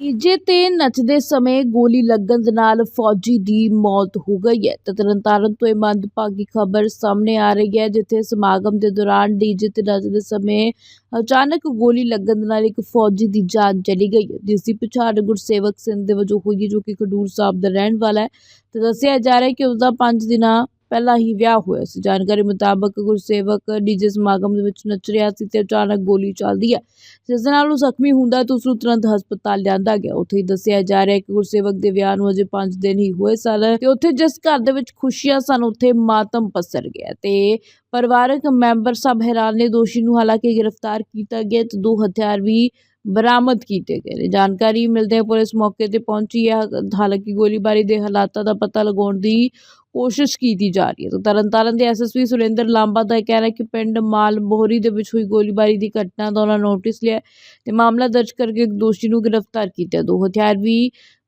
DJ ਤੇ ਨੱਚਦੇ ਸਮੇਂ ਗੋਲੀ ਲੱਗਣ ਦੇ ਨਾਲ ਫੌਜੀ ਦੀ ਮੌਤ ਹੋ ਗਈ ਹੈ। ਤੇ ਤਰਨਤਾਰਨ ਤੋਂ ਇਹ ਮੰਦਭਾਗੀ ਖਬਰ ਸਾਹਮਣੇ ਆ ਰਹੀ ਹੈ, ਜਿੱਥੇ ਸਮਾਗਮ ਦੇ ਦੌਰਾਨ ਡੀਜੇ ਤੇ ਨੱਚਦੇ ਸਮੇਂ ਅਚਾਨਕ ਗੋਲੀ ਲੱਗਣ ਦੇ ਨਾਲ ਇੱਕ ਫੌਜੀ ਦੀ ਜਾਨ ਚਲੀ ਗਈ ਹੈ। ਜਿਸ ਦੀ ਪਛਾਣ ਗੁਰਸੇਵਕ ਸਿੰਘ ਦੇ ਵਜੋਂ ਹੋਈ ਹੈ, ਜੋ ਕਿ ਖਡੂਰ ਸਾਹਿਬ ਦਾ ਰਹਿਣ ਵਾਲਾ ਹੈ। ਤੇ ਦੱਸਿਆ ਜਾ ਰਿਹਾ ਹੈ ਕਿ ਉਸ ਦਾ 5 ਦਿਨਾਂ ਪਹਿਲਾਂ ਹੀ ਵਿਆਹ ਹੋਇਆ ਸੀ। ਜਾਣਕਾਰੀ ਮੁਤਾਬਕ ਗੁਰਸੇਵਕ ਡੀਜੇ ਸਮਾਗਮ ਦੇ ਵਿੱਚ ਨੱਚ ਰਿਹਾ ਸੀ ਤੇ ਅਚਾਨਕ ਗੋਲੀ ਚੱਲਦੀ ਹੈ। ਜਿਸ ਦੇ ਨਾਲ ਉਹ ਜ਼ਖਮੀ ਹੁੰਦਾ ਤੇ ਉਸ ਨੂੰ ਤੁਰੰਤ ਹਸਪਤਾਲ ਲਿਆਂਦਾ ਗਿਆ। ਉੱਥੇ ਹੀ ਦੱਸਿਆ ਜਾ ਰਿਹਾ ਹੈ ਕਿ ਗੁਰਸੇਵਕ ਦੇ ਵਿਆਹ ਨੂੰ ਅਜੇ 5 ਦਿਨ ਹੀ ਹੋਏ ਸਨ ਤੇ ਉੱਥੇ ਜਿਸ ਘਰ ਦੇ ਵਿੱਚ ਖੁਸ਼ੀਆਂ ਸਨ, ਉੱਥੇ ਮਾਤਮ ਪਸਰ ਗਿਆ ਤੇ ਪਰਿਵਾਰਕ ਮੈਂਬਰ ਸਭ ਹੈਰਾਨ ਨੇ। ਦੋਸ਼ੀ ਨੂੰ ਹਾਲਾਂਕਿ ਗ੍ਰਿਫਤਾਰ ਕੀਤਾ ਗਿਆ ਤੇ ਦੋ ਹਥਿਆਰ ਵੀ ਬਰਾਮਦ ਕੀਤੇ ਗਏ ਨੇ। ਜਾਣਕਾਰੀ ਮਿਲਦੇ ਪੁਲਿਸ ਮੌਕੇ ਤੇ ਪਹੁੰਚੀ ਹੈ। ਹਾਲਾਂਕਿ ਗੋਲੀਬਾਰੀ ਦੇ ਹਾਲਾਤਾਂ ਦਾ ਪਤਾ ਲਗਾਉਣ ਦੀ ਕੋਸ਼ਿਸ਼ ਕੀਤੀ ਜਾ ਰਹੀ ਹੈ। ਤਾਂ ਤਰਨਤਾਰਨ ਦੇ ਐਸਐਸਪੀ ਸੁਰਿੰਦਰ ਲਾਂਬਾ ਦਾ ਕਹਿਣਾ ਹੈ ਕਿ ਪਿੰਡ ਮਾਲ ਮੋਹਰੀ ਦੇ ਵਿੱਚ ਹੋਈ ਗੋਲੀਬਾਰੀ ਦੀ ਘਟਨਾ ਦਾ ਉਹਨਾਂ ਨੋਟਿਸ ਲਿਆ ਤੇ ਮਾਮਲਾ ਦਰਜ ਕਰਕੇ ਦੋਸ਼ੀ ਨੂੰ ਗ੍ਰਿਫਤਾਰ ਕੀਤਾ ਦੋ ਹਥਿਆਰ ਵੀ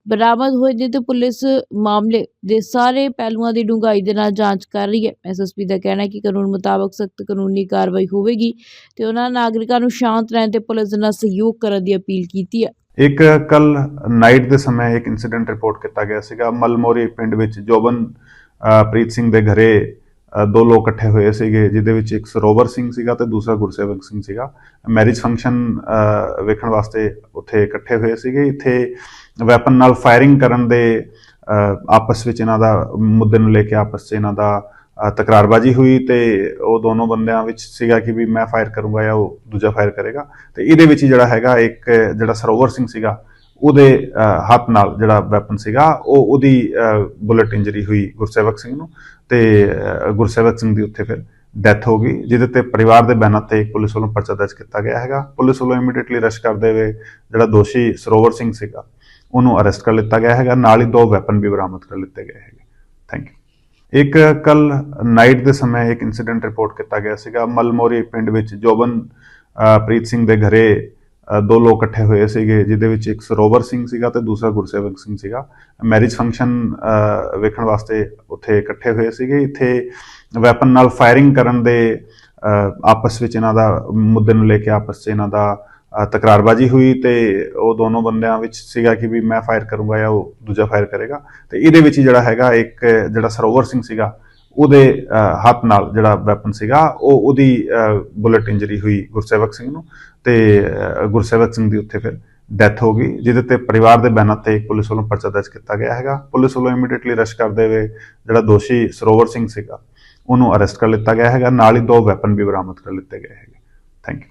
ਬਰਾਮਦ ਹੋਏ ਨੇ ਪੁਲਿਸ ਮਾਮਲੇ ਦੇ ਸਾਰੇ ਪਹਿਲੂਆਂ ਦੀ ਡੂੰਘਾਈ ਦੇ ਨਾਲ ਜਾਂਚ ਕਰ ਰਹੀ ਹੈ। ਐਸਐਸਪੀ ਦਾ ਕਹਿਣਾ ਹੈ ਕਿ ਕਾਨੂੰਨ ਮੁਤਾਬਕ ਸਖਤ ਕਾਨੂੰਨੀ ਕਾਰਵਾਈ ਹੋਵੇਗੀ ਤੇ ਉਹਨਾਂ ਨਾਗਰਿਕਾਂ ਨੂੰ ਸ਼ਾਂਤ ਰਹਿਣ ਤੇ ਪੁਲਿਸ ਨਾਲ ਸਹਿਯੋਗ ਕਰਨ ਦੀ ਅਪੀਲ ਕੀਤੀ ਹੈ। ਇੱਕ ਕੱਲ ਨਾਈਟ ਦੇ ਸਮੇਂ ਇੱਕ ਇਨਸੀਡੈਂਟ ਰਿਪੋਰਟ ਕੀਤਾ ਗਿਆ ਸੀਗਾ। ਮਲਮੋਰੀ ਪਿੰਡ ਵਿੱਚ ਜੋਬਨ ਪ੍ਰੀਤ ਸਿੰਘ ਦੇ ਘਰੇ ਦੋ ਲੋਕ ਇਕੱਠੇ ਹੋਏ ਸੀਗੇ, ਜਿਹਦੇ ਵਿੱਚ ਇੱਕ ਸਰੋਵਰ ਸਿੰਘ ਸੀਗਾ ਤੇ ਦੂਸਰਾ ਗੁਰਸੇਵਕ ਸਿੰਘ ਸੀਗਾ। ਮੈਰਿਜ ਫੰਕਸ਼ਨ ਵੇਖਣ ਵਾਸਤੇ ਉੱਥੇ ਇਕੱਠੇ ਹੋਏ ਸੀਗੇ। ਇੱਥੇ ਵੈਪਨ ਨਾਲ ਫਾਇਰਿੰਗ ਕਰਨ ਦੇ ਆਪਸ ਵਿੱਚ ਇਹਨਾਂ ਦਾ ਮੁੱਦੇ ਨੂੰ ਲੈ ਕੇ ਆਪਸ 'ਚ ਇਹਨਾਂ ਦਾ ਤਕਰਾਰਬਾਜ਼ੀ ਹੋਈ ਤੇ ਉਹ ਦੋਨੋਂ ਬੰਦਿਆਂ ਵਿੱਚ ਸੀਗਾ ਕਿ ਵੀ ਮੈਂ ਫਾਇਰ ਕਰੂੰਗਾ ਜਾਂ ਉਹ ਦੂਜਾ ਫਾਇਰ ਕਰੇਗਾ। ਤੇ ਇਹਦੇ ਵਿੱਚ ਹੀ ਜਿਹੜਾ ਹੈਗਾ ਇੱਕ ਜਿਹੜਾ ਸਰੋਵਰ ਸਿੰਘ ਸੀਗਾ ਉਹਦੇ ਹੱਥ ਨਾਲ ਜਿਹੜਾ ਵੈਪਨ ਸੀਗਾ ਉਹ ਉਹਦੀ ਬੁਲਟ ਇੰਜਰੀ ਹੋਈ ਗੁਰਸੇਵਕ ਸਿੰਘ ਨੂੰ ਤੇ ਗੁਰਸੇਵਕ ਸਿੰਘ ਦੀ ਉੱਥੇ ਫਿਰ ਡੈਥ ਹੋ ਗਈ ਜਿਹਦੇ ਤੇ ਪਰਿਵਾਰ ਦੇ ਬਿਆਨਾਂ ਤੇ ਪੁਲਿਸ ਵੱਲੋਂ ਪਰਚਾ ਦਰਜ ਕੀਤਾ ਗਿਆ ਹੈਗਾ। ਪੁਲਿਸ ਵੱਲੋਂ ਇਮੀਡੀਏਟਲੀ ਰਸ਼ ਕਰਦੇ ਹੋਏ ਜਿਹੜਾ ਦੋਸ਼ੀ ਸਰੋਵਰ ਸਿੰਘ ਸੀਗਾ ਉਹਨੂੰ ਅਰੈਸਟ ਕਰ ਲਿੱਤਾ ਗਿਆ ਹੈਗਾ। ਨਾਲ ਹੀ ਦੋ ਵੈਪਨ ਵੀ ਬਰਾਮਦ ਕਰ ਲਿੱਤੇ ਗਏ ਹੈਗੇ। ਥੈਂਕ ਯੂ ਇੱਕ ਕੱਲ ਨਾਈਟ ਦੇ ਸਮੇਂ ਇੱਕ ਇਨਸੀਡੈਂਟ ਰਿਪੋਰਟ ਕੀਤਾ ਗਿਆ ਸੀਗਾ। ਮਲਮੋਰੀ ਪਿੰਡ ਵਿੱਚ ਜੋਬਨ ਅ, ਪ੍ਰੀਤ ਸਿੰਘ ਦੇ ਘਰੇ ਦੋ ਲੋਕ ਇਕੱਠੇ ਹੋਏ ਸੀਗੇ, ਜਿਹਦੇ ਵਿੱਚ ਇੱਕ ਸਰੋਵਰ ਸਿੰਘ ਸੀਗਾ ਤੇ ਦੂਸਰਾ ਗੁਰਸੇਵਕ ਸਿੰਘ ਸੀਗਾ। ਮੈਰਿਜ ਫੰਕਸ਼ਨ ਵੇਖਣ ਵਾਸਤੇ ਉੱਥੇ ਇਕੱਠੇ ਹੋਏ ਸੀਗੇ। ਇੱਥੇ ਵੈਪਨ ਨਾਲ ਫਾਇਰਿੰਗ ਕਰਨ ਦੇ ਆਪਸ ਵਿੱਚ ਇਹਨਾਂ ਦਾ ਮੁੱਦੇ ਨੂੰ ਲੈ ਕੇ ਆਪਸ 'ਚ ਇਹਨਾਂ ਦਾ ਤਕਰਾਰਬਾਜ਼ੀ ਹੋਈ ਤੇ ਉਹ ਦੋਨੋਂ ਬੰਦਿਆਂ ਵਿੱਚ ਸੀਗਾ ਕਿ ਵੀ ਮੈਂ ਫਾਇਰ ਕਰੂੰਗਾ ਜਾਂ ਉਹ ਦੂਜਾ ਫਾਇਰ ਕਰੇਗਾ। ਤੇ ਇਹਦੇ ਵਿੱਚ ਹੀ ਜਿਹੜਾ ਹੈਗਾ ਇੱਕ ਜਿਹੜਾ ਸਰੋਵਰ ਸਿੰਘ ਸੀਗਾ ਉਹਦੇ ਹੱਥ ਨਾਲ ਜਿਹੜਾ ਵੈਪਨ ਸੀਗਾ, ਉਹ ਉਹਦੀ ਬੁਲਟ ਇੰਜਰੀ ਹੋਈ ਗੁਰਸੇਵਕ ਸਿੰਘ ਨੂੰ ਤੇ ਗੁਰਸੇਵਕ ਸਿੰਘ ਦੀ ਉੱਥੇ ਫਿਰ ਡੈਥ ਹੋ ਗਈ, ਜਿਹਦੇ ਤੇ ਪਰਿਵਾਰ ਦੇ ਬਿਆਨਾਂ ਤੇ ਪੁਲਿਸ ਵੱਲੋਂ ਪਰਚਾ ਦਰਜ ਕੀਤਾ ਗਿਆ ਹੈਗਾ। ਪੁਲਿਸ ਵੱਲੋਂ ਇਮੀਡੀਏਟਲੀ ਰਸ਼ ਕਰਦੇ ਹੋਏ ਜਿਹੜਾ ਦੋਸ਼ੀ ਸਰੋਵਰ ਸਿੰਘ ਸੀਗਾ, ਉਹਨੂੰ ਅਰੈਸਟ ਕਰ ਲਿੱਤਾ ਗਿਆ ਹੈਗਾ, ਨਾਲ ਹੀ ਦੋ ਵੈਪਨ ਵੀ ਬਰਾਮਦ ਕਰ ਲਿੱਤੇ ਗਏ ਹੈਗੇ। Thank you